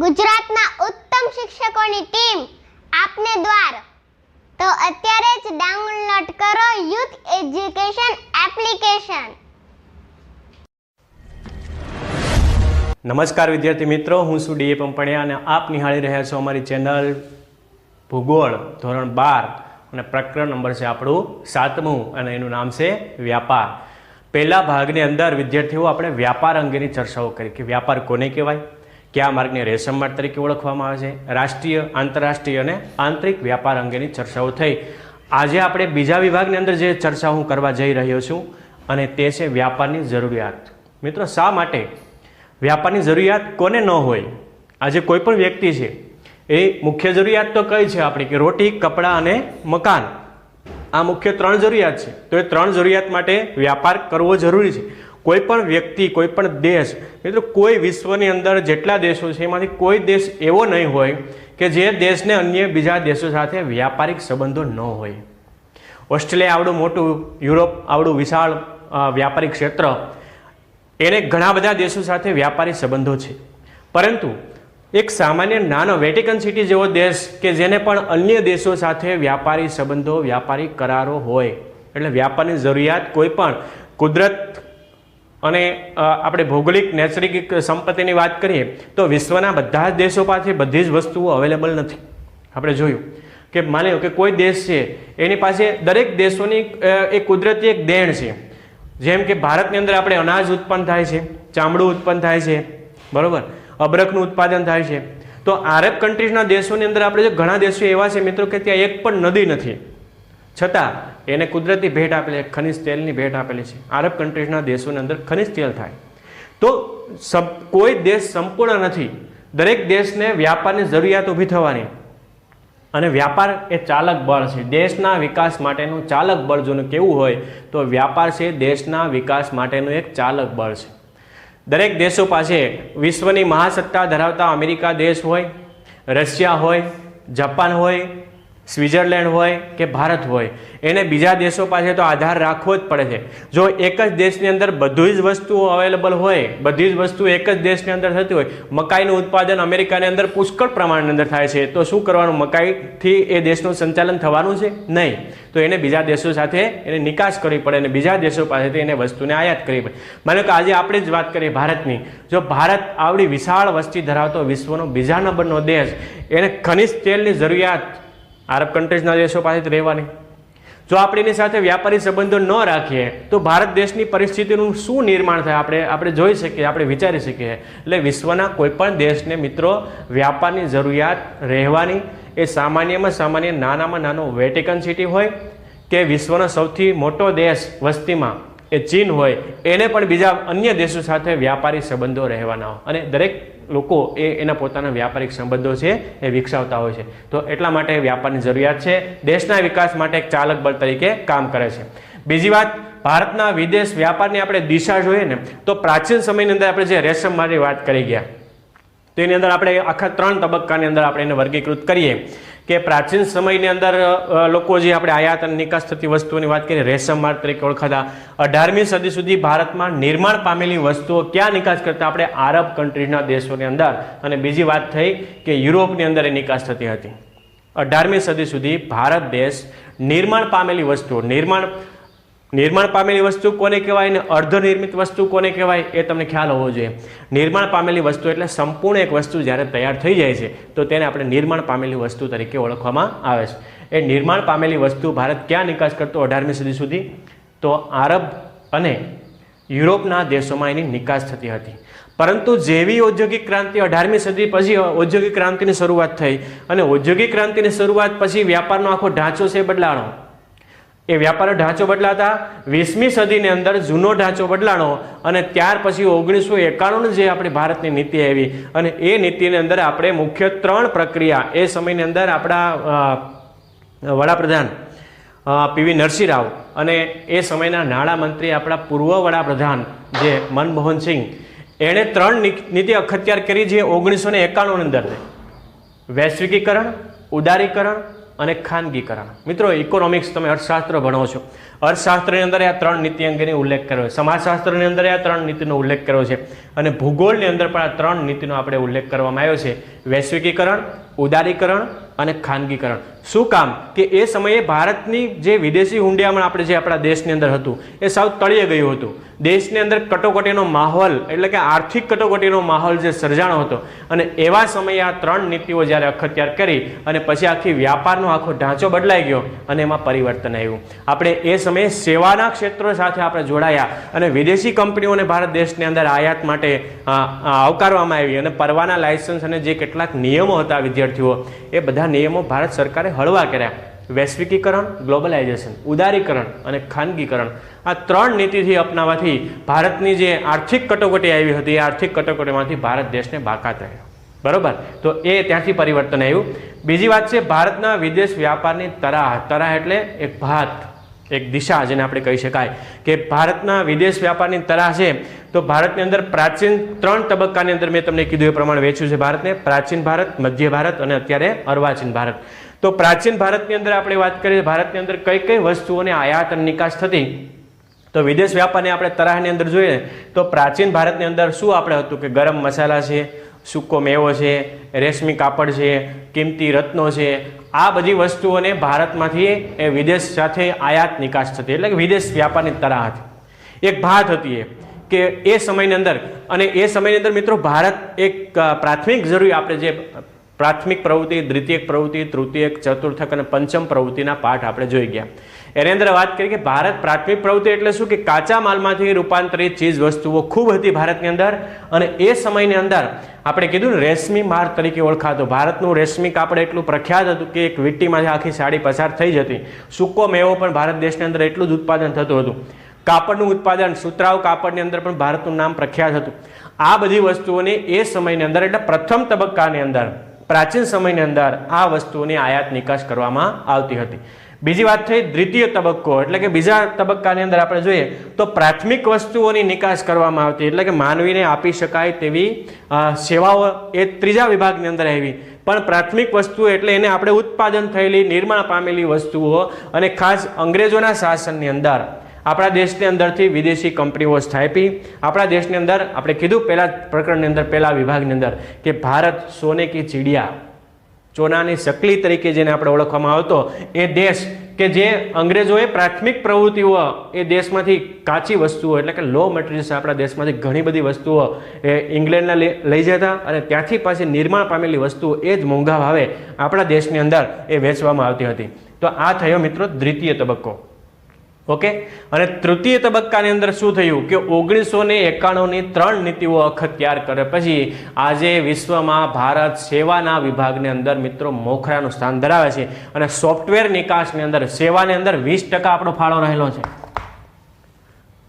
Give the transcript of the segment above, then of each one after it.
ગુજરાતના ઉત્તમ શિક્ષકોની ટીમ આપને દ્વાર. તો અત્યારે જ ડાઉનલોડ કરો યુથ એજ્યુકેશન એપ્લિકેશન. નમસ્કાર વિદ્યાર્થી મિત્રો, હું છું ડીએ પંપણિયા અને આપ નિહાળી રહ્યા છો અમારી ચેનલ ભૂગોળ ધોરણ બાર અને પ્રકરણ નંબર છે આપણું સાતમું અને એનું નામ છે વ્યાપાર. પહેલા ભાગની અંદર વિદ્યાર્થીઓ આપણે વ્યાપાર અંગેની ચર્ચાઓ કરી કે વ્યાપાર કોને કહેવાય? કયા માર્ગને રેશમ માર્ગ તરીકે ઓળખવામાં આવે છે? રાષ્ટ્રીય, આંતરરાષ્ટ્રીય અને આંતરિક વ્યાપાર અંગેની ચર્ચાઓ થઈ. આજે આપણે બીજા વિભાગની અંદર જે ચર્ચા હું કરવા જઈ રહ્યો છું અને તે છે વ્યાપારની જરૂરિયાત. મિત્રો, શા માટે? વ્યાપારની જરૂરિયાત કોને ન હોય? આજે કોઈ પણ વ્યક્તિ છે, એ મુખ્ય જરૂરિયાત તો કઈ છે આપણી? કે રોટી, કપડાં અને મકાન. આ મુખ્ય ત્રણ જરૂરિયાત છે. તો એ ત્રણ જરૂરિયાત માટે વ્યાપાર કરવો જરૂરી છે. કોઈ પણ વ્યક્તિ કોઈ પણ દેશ, મિત્રો કોઈ વિશ્વની અંદર જેટલા દેશો છે, એમાંથી કોઈ દેશ એવો નહીં હોય કે જે દેશને અન્ય બીજા દેશો સાથે વ્યાપારિક સંબંધો ન હોય. ઓસ્ટ્રેલિયા આવડું મોટું, યુરોપ આવડું વિશાળ વ્યાપારિક ક્ષેત્ર. એને ઘણા બધા દેશો સાથે વ્યાપારી સંબંધો છે. પરંતુ એક સામાન્ય નાનો વેટિકન સિટી જેવો દેશ કે જેને પણ અન્ય દેશો સાથે વ્યાપારી સંબંધો, વ્યાપારી કરારો હોય, એટલે વ્યાપારની જરૂરિયાત કોઈ પણ કુદરત અને આપણે ભૌગોલિક, નૈસર્ગિક સંપત્તિની વાત કરીએ, તો વિશ્વના બધા જ દેશો પાસે બધી જ વસ્તુઓ અવેલેબલ નથી. આપણે જોયું કે, માની લો કે કોઈ દેશ છે, એની પાસે દરેક દેશોની એક કુદરતી એક દેણ છે. જેમ કે ભારતની અંદર આપણે અનાજ ઉત્પન્ન થાય છે, ચામડું ઉત્પન્ન થાય છે, બરોબર? અબરખનું ઉત્પાદન થાય છે. તો આરબ કન્ટ્રીઝના દેશોની અંદર આપણે જો ઘણા દેશો એવા છે, મિત્રો, કે ત્યાં એક પણ નદી નથી. છતાં, એને કુદરતી ભેટ આપેલી છે ખનિજ તેલની ભેટ આપેલી છે. આરબ કન્ટ્રીઝના દેશોની અંદર ખનિજ તેલ થાય. તો સબ કોઈ દેશ સંપૂર્ણ નથી. દરેક દેશને વ્યાપારની જરૂરિયાત ઊભી થવાની. અને વ્યાપાર એ ચાલક બળ છે. દેશના વિકાસ માટેનું ચાલક બળ જોનું કેવું હોય, તો વ્યાપાર છે દેશના વિકાસ માટેનું એક ચાલક બળ છે. દરેક દેશો પાસે વિશ્વની મહાસત્તા ધરાવતા અમેરિકા દેશ હોય, રશિયા હોય, જાપાન હોય સ્વિટ્ઝરલેન્ડ હોય કે ભારત હોય, એને બીજા દેશો પાસે તો આધાર રાખવો જ પડે છે. જો એક જ દેશની અંદર બધી જ વસ્તુઓ અવેલેબલ હોય, બધી જ વસ્તુ એક જ દેશની અંદર થતી હોય, મકાઈનું ઉત્પાદન અમેરિકાની અંદર પુષ્કળ પ્રમાણની અંદર થાય છે, તો શું કરવાનું? મકાઈથી એ દેશનું સંચાલન થવાનું છે? નહીં. તો એને બીજા દેશો સાથે એને નિકાસ કરવી પડે અને બીજા દેશો પાસેથી એને વસ્તુને આયાત કરવી પડે. માનો કે આજે આપણે જ વાત કરીએ ભારતની. જો ભારત આવડી વિશાળ વસ્તી ધરાવતો વિશ્વનો બીજા નંબરનો દેશ, એને ખનિજ તેલની જરૂરિયાત આરબ કન્ટ્રીઝના દેશો પાસેથી રહેવાની. જો આપણે એની સાથે વ્યાપારી સંબંધો ન રાખીએ, તો ભારત દેશની પરિસ્થિતિનું શું નિર્માણ થાય? આપણે આપણે જોઈ શકીએ, આપણે વિચારી શકીએ. એટલે વિશ્વના કોઈપણ દેશને મિત્રો, વ્યાપારની જરૂરિયાત રહેવાની એ સામાન્યમાં સામાન્ય નાનામાં નાનો વેટિકન સિટી હોય કે વિશ્વનો સૌથી મોટો દેશ વસ્તીમાં એ ચીન હોય, એને પણ બીજા અન્ય દેશો સાથે વ્યાપારી સંબંધો રહેવાના હોય. અને દરેક લોકો એ એના પોતાના વ્યાપારિક સંબંધો છે, એ વિકસાવતા હોય છે. તો એટલા માટે વ્યાપારની જરૂરિયાત છે. દેશના વિકાસ માટે એક ચાલક બળ તરીકે કામ કરે છે. બીજી વાત, ભારતના વિદેશ વ્યાપારની આપણે દિશા જોઈએ ને, તો પ્રાચીન સમયની અંદર આપણે જે રેશમ માટેની વાત કરી ગયા, તેની અંદર આપણે આખા ત્રણ તબક્કાની અંદર આપણે એને વર્ગીકૃત કરીએ. કે પ્રાચીન સમયની અંદર લોકો જે આપણે આયાત અને નિકાસ થતી વસ્તુઓની વાત કરીએ, રેશમ માર્ગ તરીકે ઓળખાતા અઢારમી સદી સુધી ભારતમાં નિર્માણ પામેલી વસ્તુઓ ક્યાં નિકાસ કરતા? આપણે આરબ કન્ટ્રીના દેશોની અંદર. અને બીજી વાત થઈ કે યુરોપની અંદર એ નિકાસ થતી હતી. અઢારમી સદી સુધી ભારત દેશ નિર્માણ પામેલી વસ્તુઓ, નિર્માણ નિર્માણ પામેલી વસ્તુ કોને કહેવાય ને અર્ધનિર્મિત વસ્તુ કોને કહેવાય એ તમને ખ્યાલ હોવો જોઈએ. નિર્માણ પામેલી વસ્તુ એટલે સંપૂર્ણ એક વસ્તુ જ્યારે તૈયાર થઈ જાય છે, તો તેને આપણે નિર્માણ પામેલી વસ્તુ તરીકે ઓળખવામાં આવે છે. એ નિર્માણ પામેલી વસ્તુ ભારત ક્યાં નિકાસ કરતો અઢારમી સદી સુધી? તો આરબ અને યુરોપના દેશોમાં એની નિકાસ થતી હતી. પરંતુ જેવી ઔદ્યોગિક ક્રાંતિ અઢારમી સદી પછી ઔદ્યોગિક ક્રાંતિની શરૂઆત થઈ અને ઔદ્યોગિક ક્રાંતિની શરૂઆત પછી વ્યાપારનો આખો ઢાંચો છે બદલાણો. એ વ્યાપારનો ઢાંચો બદલાતા વીસમી સદીની અંદર જૂનો ઢાંચો બદલાણો અને ત્યાર પછી ઓગણીસો એકાણું જે આપણી ભારતની નીતિ આવી અને એ નીતિની અંદર આપણે મુખ્ય ત્રણ પ્રક્રિયા એ સમયની અંદર આપણા વડાપ્રધાન પીવી નરસિંહ રાવ અને એ સમયના નાણામંત્રી આપણા પૂર્વ વડાપ્રધાન જે મનમોહન સિંહ, એણે ત્રણ નીતિ અખત્યાર કરી જે ઓગણીસો ને એકાણુંની અંદર વૈશ્વિકીકરણ, ઉદારીકરણ અને ખાનગીકરણ મિત્રો ઇકોનોમિક્સ તમે અર્થશાસ્ત્ર ભણો છો. અર્થશાસ્ત્રની અંદર આ ત્રણ નીતિ અંગેની ઉલ્લેખ કર્યો છે. સમાજશાસ્ત્રની અંદર આ ત્રણ નીતિનો ઉલ્લેખ કર્યો છે. અને ભૂગોળની અંદર પણ આ ત્રણ નીતિનો આપણે ઉલ્લેખ કરવામાં આવ્યો છે. વૈશ્વિકીકરણ, ઉદારીકરણ અને ખાનગીકરણ. શું કામ? કે એ સમયે ભારતની જે વિદેશી હુંડિયામણ આપણે જે આપણા દેશની અંદર હતું, એ સાવ તળિયે ગયું હતું. દેશની અંદર કટોકટીનો માહોલ, એટલે કે આર્થિક કટોકટીનો માહોલ જે સર્જાણો હતો, અને એવા સમયે આ ત્રણ નીતિઓ જ્યારે અખત્યાર કરી અને પછી આખી વ્યાપારનો આખો ઢાંચો બદલાઈ ગયો અને એમાં પરિવર્તન આવ્યું. આપણે એ સમયે સેવાના ક્ષેત્રો સાથે આપણે જોડાયા અને વિદેશી કંપનીઓને ભારત દેશની અંદર આયાત માટે આવકારવામાં આવી અને પરવાના લાયસન્સ અને જે કેટલાક નિયમો હતા વિદ્યાર્થીઓ, એ બધા નિયમો ભારત સરકારે હળવા કર્યા. વૈશ્વિકીકરણ, ગ્લોબલાઇઝેશન, ઉદારીકરણ અને ખાનગીકરણ, આ ત્રણ નીતિથી અપનાવવાથી ભારતની જે આર્થિક કટોકટી આવી હતી, એ આર્થિક કટોકટીમાંથી ભારત દેશને બાકાત રહ્યો. બરોબર? તો એ ત્યાંથી પરિવર્તન આવ્યું. બીજી વાત છે, ભારતના વિદેશ વ્યાપારની તરાહ તરાહ એટલે એક ભાત. એક દિશા જેને આપણે કહી શકાય કે ભારતના વિદેશ વ્યાપારની તરાહ છે, તો ભારતની અંદર પ્રાચીન ત્રણ તબક્કાની અંદર મેં તમને કીધું એ પ્રમાણે વેચ્યું છે ભારતને. પ્રાચીન ભારત, મધ્ય ભારત અને અત્યારે અર્વાચીન ભારત. તો પ્રાચીન ભારતની અંદર આપણે વાત કરીએ, ભારતની અંદર કઈ કઈ વસ્તુઓની આયાત અને નિકાસ થતી? તો વિદેશ વ્યાપારની આપણે તરાહની અંદર જોઈએ, તો પ્રાચીન ભારતની અંદર શું આપણે હતું કે ગરમ મસાલા છે, સૂકો મેવો છે, રેશમી કાપડ છે, કિંમતી રત્નો છે આ બધી વસ્તુઓને ભારતમાંથી એ વિદેશ સાથે આયાત નિકાસ થતી, એટલે કે વિદેશ વ્યાપારની તરાહ હતી. એક ભાત હતી એ, કે એ સમયની અંદર, અને એ સમયની અંદર મિત્રો ભારત એક પ્રાથમિક જરૂરી આપણે જે પ્રાથમિક પ્રવૃત્તિ, દ્વિતીયક પ્રવૃત્તિ, તૃતીયક, ચતુર્થક અને પંચમ પ્રવૃત્તિના પાઠ આપણે જોઈ ગયા. એની અંદર વાત કરી કે ભારત પ્રાથમિક પ્રવૃત્તિ એટલે શું? કે કાચા માલમાંથી રૂપાંતરિત ચીજ વસ્તુઓ ખૂબ હતી ભારતની અંદર અને એ સમયની અંદર આપણે કીધું ને રેશમી માર્ગ તરીકે ઓળખાતો. ભારતનું રેશમી કાપડ એટલું પ્રખ્યાત હતું કે એક વીટીમાંથી આખી સાડી પસાર થઈ જતી. સૂકો મેવો પણ ભારત દેશની અંદર એટલું જ ઉત્પાદન થતું હતું. કાપડનું ઉત્પાદન, સુતરાઉ કાપડની અંદર પણ ભારતનું નામ પ્રખ્યાત હતું. આ બધી વસ્તુઓની એ સમયની અંદર એટલે પ્રથમ તબક્કાની અંદર પ્રાચીન સમયની અંદર આ વસ્તુઓની આયાત નિકાસ કરવામાં આવતી હતી. બીજી વાત થઈ દ્વિતીય તબક્કો, એટલે કે બીજા તબક્કાની અંદર આપણે જોઈએ તો પ્રાથમિક વસ્તુઓની નિકાસ કરવામાં આવતી, એટલે કે માનવીને આપી શકાય તેવી સેવાઓ એ ત્રીજા વિભાગની અંદર આવી. પણ પ્રાથમિક વસ્તુઓ એટલે એને આપણે ઉત્પાદન થયેલી, નિર્માણ પામેલી વસ્તુઓ અને ખાસ અંગ્રેજોના શાસનની અંદર આપણા દેશની અંદરથી વિદેશી કંપનીઓ સ્થાપી. આપણા દેશની અંદર આપણે કીધું પહેલાં પ્રકરણની અંદર, પહેલા વિભાગની અંદર કે ભારત સોને કી ચીડિયા, ચોનાની સકલી તરીકે જેને આપણે ઓળખવામાં આવતો, એ દેશ કે જે અંગ્રેજોએ પ્રાથમિક પ્રવૃત્તિઓ, એ દેશમાંથી કાચી વસ્તુઓ એટલે કે લો મટીરિયલ્સ આપણા દેશમાંથી ઘણી બધી વસ્તુઓ એ ઇંગ્લેન્ડના લઈ જતા અને ત્યાંથી પાછી નિર્માણ પામેલી વસ્તુઓ એ જ મોંઘા ભાવે આપણા દેશની અંદર એ વેચવામાં આવતી હતી. તો આ થયો મિત્રો દ્વિતીય તબક્કો. ઓકે? અને તૃતીય તબક્કાની અંદર શું થયું કે ઓગણીસો ને એકાણુંની ત્રણ નીતિઓ અખત્યાર કરે. પછી આજે વિશ્વમાં ભારત સેવાના વિભાગની અંદર મિત્રો મોખરાનું સ્થાન ધરાવે છે. અને સોફ્ટવેર નિકાસની અંદર સેવાની અંદર વીસ ટકા આપણો ફાળો રહેલો છે.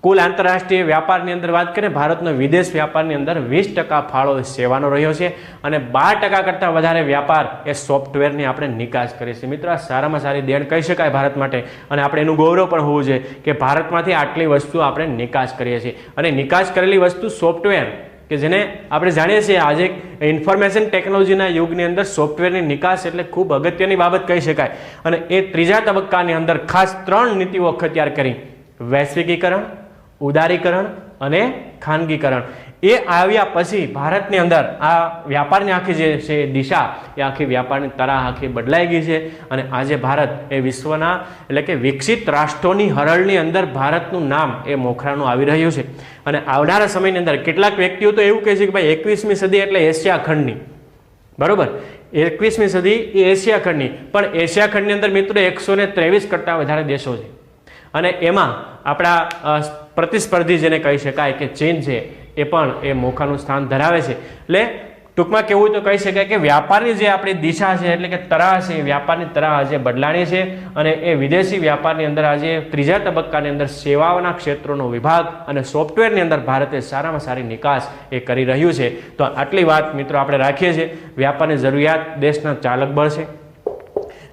કુલ આંતરરાષ્ટ્રીય વ્યાપારની અંદર વાત કરીએ, ભારતનો વિદેશ વ્યાપારની અંદર વીસ ટકા ફાળો સેવાનો રહ્યો છે અને બાર ટકા કરતાં વધારે વ્યાપાર એ સોફ્ટવેરની આપણે નિકાસ કરીએ છીએ મિત્રો સારામાં સારી દેણ કહી શકાય ભારત માટે અને આપણે એનું ગૌરવ પણ હોવું જોઈએ કે ભારતમાંથી આટલી વસ્તુ આપણે નિકાસ કરીએ છીએ. અને નિકાસ કરેલી વસ્તુ સોફ્ટવેર કે જેને આપણે જાણીએ છીએ આજે ઇન્ફોર્મેશન ટેકનોલોજીના યુગની અંદર સોફ્ટવેરની નિકાસ એટલે ખૂબ અગત્યની બાબત કહી શકાય. અને એ ત્રીજા તબક્કાની અંદર ખાસ ત્રણ નીતિઓ અખત્યાર કરી. વૈશ્વિકીકરણ ઉદારીકરણ અને ખાનગીકરણ. એ આવ્યા પછી ભારતની અંદર આ વ્યાપારની આખી જે છે, દિશા, એ આખી વ્યાપારની તરાહ આખી બદલાઈ ગઈ છે અને આજે ભારત એ વિશ્વના એટલે કે વિકસિત રાષ્ટ્રોની હરળની અંદર ભારતનું નામ એ મોખરાનું આવી રહ્યું છે. અને આવનારા સમયની અંદર કેટલાક વ્યક્તિઓ તો એવું કહે છે કે ભાઈ એકવીસમી સદી એટલે એશિયા ખંડની. બરાબર? એકવીસમી સદી એ એશિયા ખંડની. પણ એશિયા ખંડની અંદર મિત્રો એકસો ત્રેવીસ કરતાં વધારે દેશો છે. અને એમાં આપણા પ્રતિસ્પર્ધી જેને કહી શકાય કે ચીન છે, એ પણ એ મોખાનું સ્થાન ધરાવે છે. એટલે ટૂંકમાં કેવું તો કહી શકાય કે વ્યાપારની જે આપણી દિશા છે, એટલે કે તરાહ છે વ્યાપારની તરાહ આજે બદલાણી છે અને એ વિદેશી વ્યાપારની અંદર આજે ત્રીજા તબક્કાની અંદર સેવાઓના ક્ષેત્રોનો વિભાગ અને સોફ્ટવેરની અંદર ભારતે સારામાં સારી નિકાસ એ કરી રહ્યું છે. તો આટલી વાત મિત્રો આપણે રાખીએ છીએ. વ્યાપારની જરૂરિયાત દેશના ચાલક બળ છે.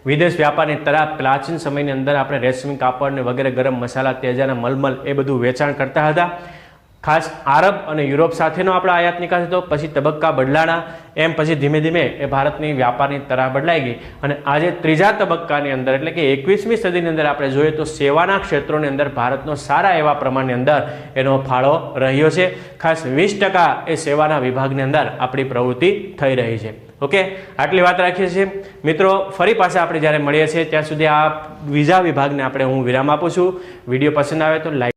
વિદેશ વ્યાપારની તરા પ્રાચીન સમયની અંદર આપણે રેશમી કાપડ ને વગેરે ગરમ મસાલા, તેજાના મલમલ એ બધું વેચાણ કરતા હતા. ખાસ આરબ અને યુરોપ સાથેનો આપણો આયાત નિકાસ હતો. પછી તબક્કા બદલાણા, એમ પછી ધીમે ધીમે એ ભારતની વ્યાપારની તરાહ બદલાઈ ગઈ. અને આજે ત્રીજા તબક્કાની અંદર, એટલે કે એકવીસમી સદીની અંદર આપણે જોઈએ તો સેવાના ક્ષેત્રોની અંદર ભારતનો સારા એવા પ્રમાણની અંદર એનો ફાળો રહ્યો છે. ખાસ વીસ એ સેવાના વિભાગની અંદર આપણી પ્રવૃત્તિ થઈ રહી છે. ઓકે? આટલી વાત રાખીએ છીએ. મિત્રો, ફરી પાછા આપણે જ્યારે મળીએ છીએ, ત્યાં સુધી આ વિઝા વિભાગને આપણે હું વિરામ આપું છું. વીડિયો પસંદ આવે તો લાઈક